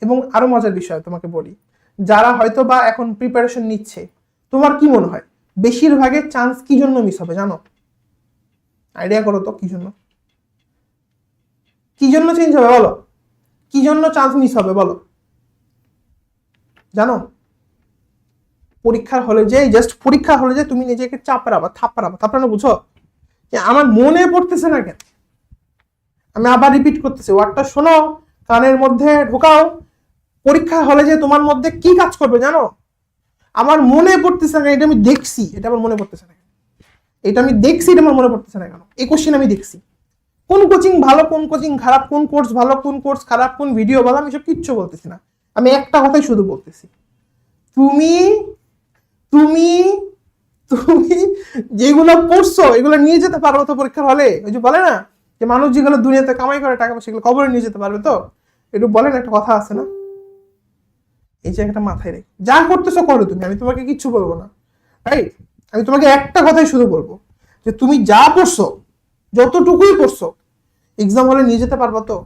এবং আরও মজার বিষয় তোমাকে বলি, যারা হয়তো বা এখন প্রিপারেশন নিচ্ছে, তোমার কি মনে হয়? বেশিরভাগের চান্স কি জন্য মিস হবে জানো? আইডিয়া করো তো, কি জন্য? কি জন্য চেঞ্জ হবে বলো? কি জন্য চান্স মিস হবে বলো? জানো? পরীক্ষার হলে যে জাস্ট পরীক্ষা হলে যে তুমি নিজেকে চাপড়াবা, থাপড়াবা, থাপড়ানো বুঝো? যে আমার মনে পড়তেছে না কেন? আমি আবার রিপিট করতেছি ওয়ার্ডটা শোনো কানের মধ্যে ঢোকাও। পরীক্ষা হলে যে তোমার মধ্যে কি কাজ করবে জানো? আমার মনে পড়তেছে না এটা আমি দেখছি, এটা আমার মনে পড়তেছে না? এটা আমি দেখছি, এটা আমার মনে পড়তেছে না কেন। এই কোশ্চেন আমি দেখছি। কোন কোচিং ভালো, কোন কোচিং খারাপ, কোন কোর্স ভালো, কোন কোর্স খারাপ, কোন ভিডিও ভালো, আমি সব কিচ্ছু বলতেছি না। আমি একটা কথাই শুধু বলতেছি। তুমি তুমি তুমি যেগুলো পড়ছো এগুলো নিয়ে যেতে পারব তো পরীক্ষার হলে। ওই যে বলে না, যে মানুষ যেগুলো দুনিয়াতে কামাই করে টাকা সেগুলো কবরে নিয়ে যেতে পারবে তো? একটু বলেন, একটা কথা আছে না? এই জায়গাটা মাথায় রেখে। যা করতেছো করো তুমি, আমি তোমাকে কিচ্ছু বলব না। রাইট আমি তোমাকে একটা কথাই শুধু বলব, যে তুমি যা পড়ছো, যতটুকুই পড়ছো এক্সাম হলে নিয়ে যেতে পারবা তো?